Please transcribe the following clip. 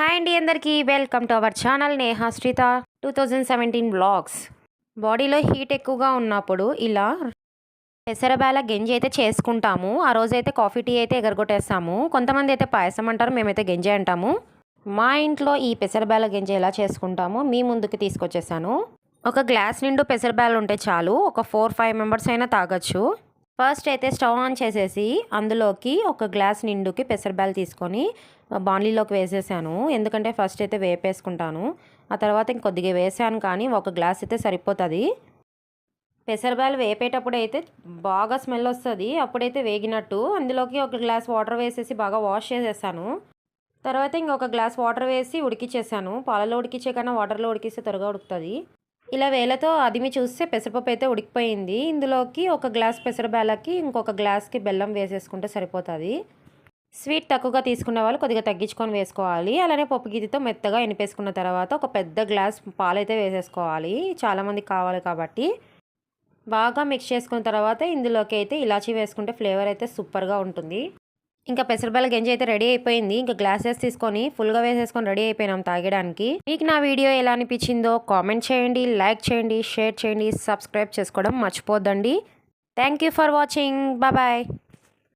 Hi అండి అందరికీ. Welcome to our channel Neha Sritha two thousand seventeen blogs. బాడీలో heat ఎక్కువగా ఉన్నప్పుడు ఇలా పెసరబేల గంజి అయితే చేసుకుంటాము. ఆ రోజైతే కాఫీ టీ అయితే ఎగరగొట్టేస్తాము. కొంతమంది అయితే పాయసం అంటారు మేమైతే గెంజి అంటాము. మా ఇంట్లో ఈ పెసరబేల గెంజి ఎలా చేసుకుంటామో మీ ముందుకు తీసుకొచ్చేసాను. ఒక గ్లాస్ నిండు పెసరబేలు ఉంటే చాలు. ఒక ఫోర్ ఫైవ్ మెంబర్స్ అయినా తాగొచ్చు. ఫస్ట్ అయితే స్టవ్ ఆన్ చేసేసి అందులోకి ఒక గ్లాస్ నిండుకి పెసరబాలు తీసుకొని బాండ్లీలోకి వేసేసాను. ఎందుకంటే ఫస్ట్ అయితే వేపేసుకుంటాను. ఆ తర్వాత ఇంకొద్దిగా వేసాను కానీ ఒక గ్లాస్ అయితే సరిపోతుంది. పెసరబాలు వేపేటప్పుడు అయితే బాగా స్మెల్ వస్తుంది. అప్పుడైతే వేగినట్టు అందులోకి ఒక గ్లాస్ వాటర్ వేసేసి బాగా వాష్ చేసేసాను. తర్వాత ఇంకొక గ్లాస్ వాటర్ వేసి ఉడికిచ్చేసాను. పాలలో ఉడికిచ్చే కన్నా వాటర్లో ఉడికిస్తే త్వరగా ఉడుకుతుంది. ఇలా వేలతో అదిమి చూస్తే పెసరపప్పు అయితే ఉడికిపోయింది. ఇందులోకి ఒక గ్లాస్ పెసరబేలకి ఇంకొక గ్లాస్కి బెల్లం వేసేసుకుంటే సరిపోతుంది. స్వీట్ తక్కువగా తీసుకునే వాళ్ళు కొద్దిగా తగ్గించుకొని వేసుకోవాలి. అలానే పప్పు గీతితో మెత్తగా ఎనిపేసుకున్న తర్వాత ఒక పెద్ద గ్లాస్ పాలైతే వేసేసుకోవాలి. చాలామందికి కావాలి కాబట్టి. బాగా మిక్స్ చేసుకున్న తర్వాత ఇందులోకి అయితే ఇలాచీ వేసుకుంటే ఫ్లేవర్ అయితే సూపర్గా ఉంటుంది. ఇంకా పెసరబెల్ల గంజి అయితే రెడీ అయిపోయింది. ఇంకా గ్లాసెస్ తీసుకొని ఫుల్గా వేసేసుకొని రెడీ అయిపోయినాం తాగడానికి మీకు నా వీడియో ఎలా అనిపించిందో కామెంట్ చేయండి లైక్ చేయండి షేర్ చేయండి సబ్స్క్రైబ్ చేసుకోవడం మర్చిపోద్దండి. Thank you for watching. Bye.